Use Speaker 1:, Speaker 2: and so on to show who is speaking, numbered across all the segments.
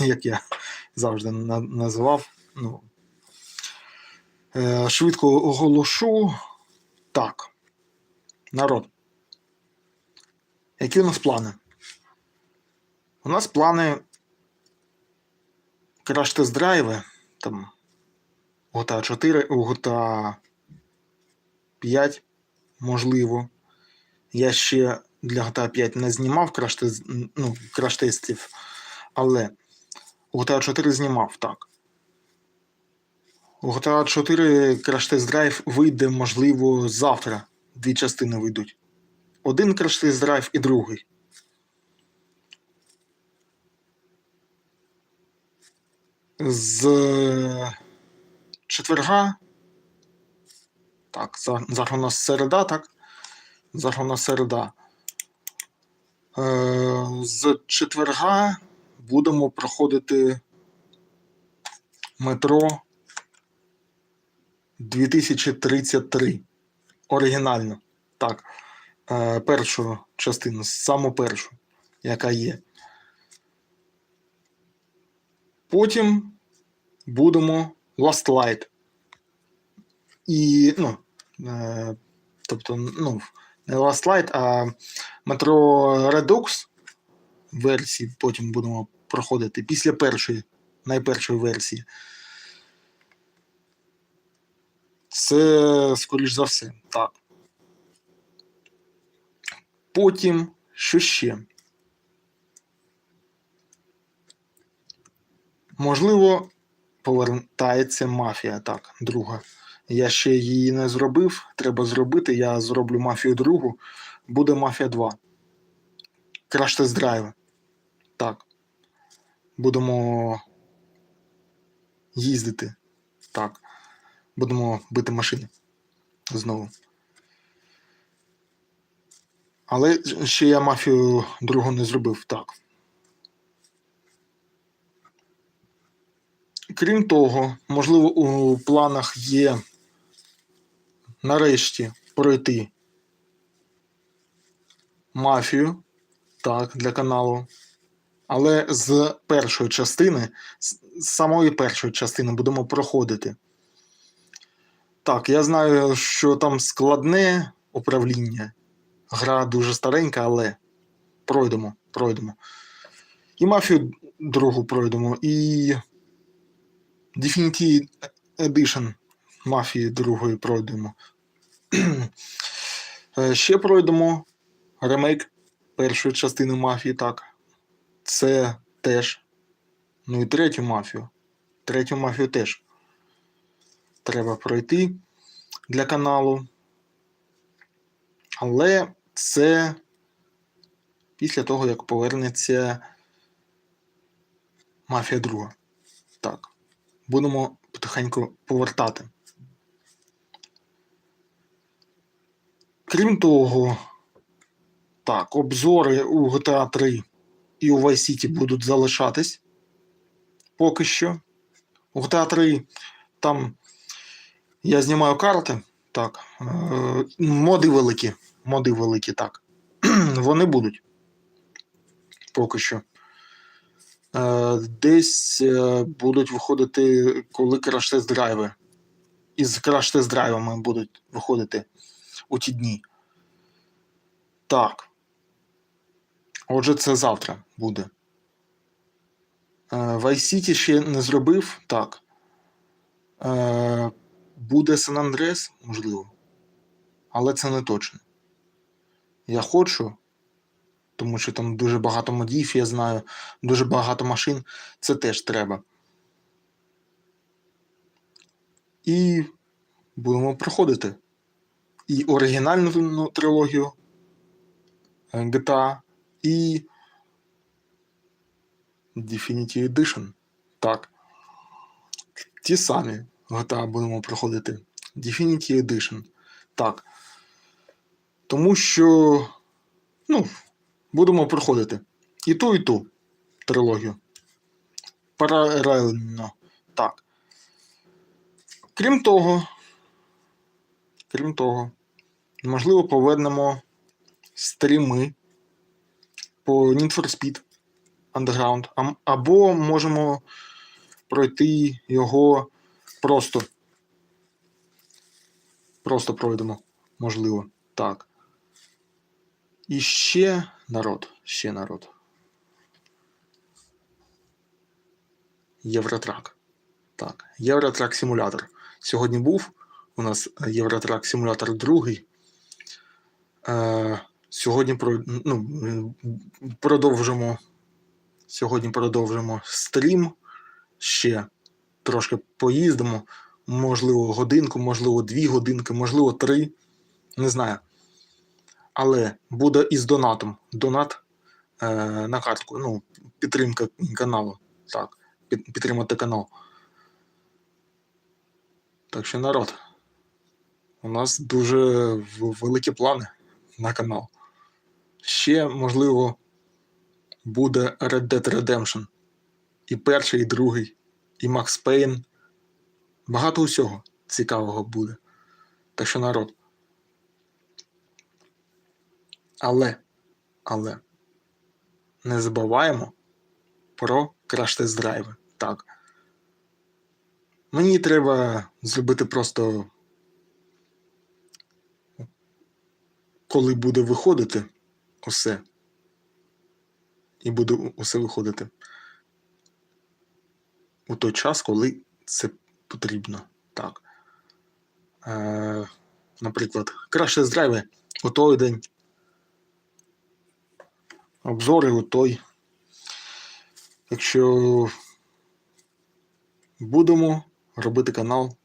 Speaker 1: як я завжди на- називав. Ну, е, швидко оголошу. Так. Народ. Які у нас плани? У нас плани краш тест-драйви. Там GTA 4, GTA 5, можливо. Я ще для GTA 5 не знімав краш-тест, ну, краш-тестів, але GTA 4 знімав так. У GTA 4 краш-тест драйв вийде, можливо, завтра. Дві частини вийдуть. Один краш-тест драйв і другий. З четверга. Так, за- зараз у нас середа, так? Зараз у нас середа. Е, з четверга будемо проходити метро 2033. Оригінально. Так. Е, першу частину, саму першу, яка є. Потім будемо Last Light. І, ну, е, тобто, ну, не Last Light, а Metro Redux версії потім будемо проходити після першої, найпершої версії. Це, скоріш за все, так. Потім, що ще? Можливо, повертається мафія. Так, друга. Я ще її не зробив. Треба зробити. Я зроблю мафію другу. Буде мафія 2. Краш тест драйв. Будемо їздити. Так. Будемо бити машини. Знову. Але ще я мафію другу не зробив. Так. Крім того, можливо, у планах є нарешті пройти мафію так, для каналу. Але з першої частини, з самої першої частини будемо проходити. Так, я знаю, що там складне управління. Гра дуже старенька, але пройдемо, пройдемо. І мафію другу пройдемо, і Definitive Edition мафії другої пройдемо. Е, Ще пройдемо ремейк першої частини мафії, так. Це теж. Ну і третю мафію. Третю мафію теж. Треба пройти для каналу. Але це після того, як повернеться мафія друга. Так. Будемо потихеньку повертати. Крім того, так, обзори у GTA 3 і у Vice City будуть залишатись поки що. У GTA 3 там я знімаю карти. Так. е, Моди великі. Моди великі, так. Вони будуть. Поки що. Е, Десь е, будуть виходити, коли краш-тест драйви. Із краш-тест драйвами будуть виходити у ті дні. Так. Отже, це завтра буде. Е, Vice ще не зробив. Так. Е, Буде Сан Андрес, можливо. Але це не точно. Я хочу, тому що там дуже багато модів, я знаю, дуже багато машин. Це теж треба. І будемо проходити. І оригінальну ну, трилогію е, GTA, і Definitive Edition. Так. Ті самі GTA будемо проходити. Definitive Edition. Так. Тому що, ну, будемо проходити і ту, і ту трилогію. Паралельно. Так. Крім того, крім того, можливо, повернемо стріми по Need for Speed. Ам- або можемо пройти його просто. Просто пройдемо, можливо. Так. І ще народ, ще народ. Євротрак. Так, Євротрак симулятор. Сьогодні був у нас Євротрак симулятор другий. Е, сьогодні ну, продовжимо. Сьогодні продовжимо стрім. Ще трошки поїздимо. Можливо, годинку, можливо, дві годинки, можливо, три. Не знаю. Але буде із донатом. Донат е, на картку. Ну, підтримка каналу. Так, під, підтримати канал. Так що народ. У нас дуже великі плани на канал. Ще, можливо, буде Red Dead Redemption. І перший, і другий, і Max Payne. Багато усього цікавого буде. Так що народ. Але, але не забуваємо про краш-тест-драйви. Так. Мені треба зробити просто. Коли буде виходити усе. І буде усе виходити. У той час, коли це потрібно. Так. Е, наприклад, краще драйви у той день. Обзори у той. Якщо будемо робити канал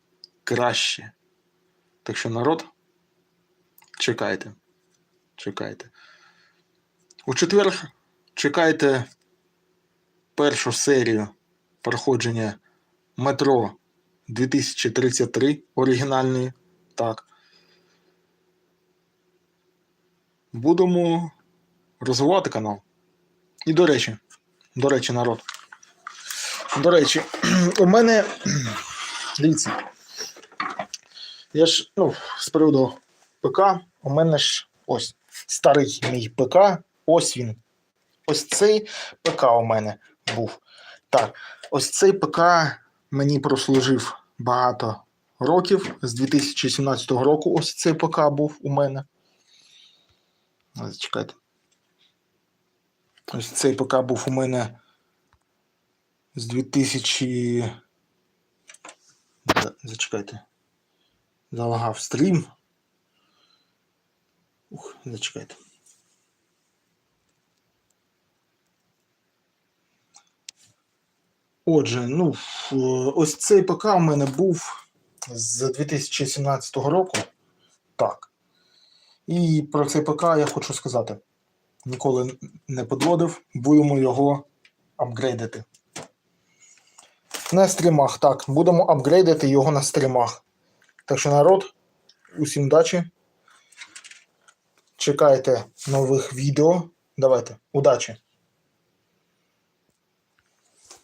Speaker 1: краще. Так що народ, чекайте. Чекайте. У четвер чекайте першу серію проходження метро 2033 оригінальної. Так. Будемо розвивати канал. І до речі, до речі, народ. До речі, у мене. Дивіться. Я ж, ну, з приводу ПК, у мене ж ось старий мій ПК, ось він. Ось цей ПК у мене був. Так, ось цей ПК мені прослужив багато років. З 2017 року ось цей ПК був у мене. Зачекайте. Ось цей ПК був у мене з 2000. Зачекайте. Залагав стрім. Ух, зачекайте. Отже, ну, ось цей ПК у мене був з 2017 року. Так. І про цей ПК я хочу сказати. Ніколи не підводив, будемо його апгрейдити. На стрімах, так, будемо апгрейдити його на стрімах. Так що, народ, усім удачі. Чекайте нових відео. Давайте, удачі!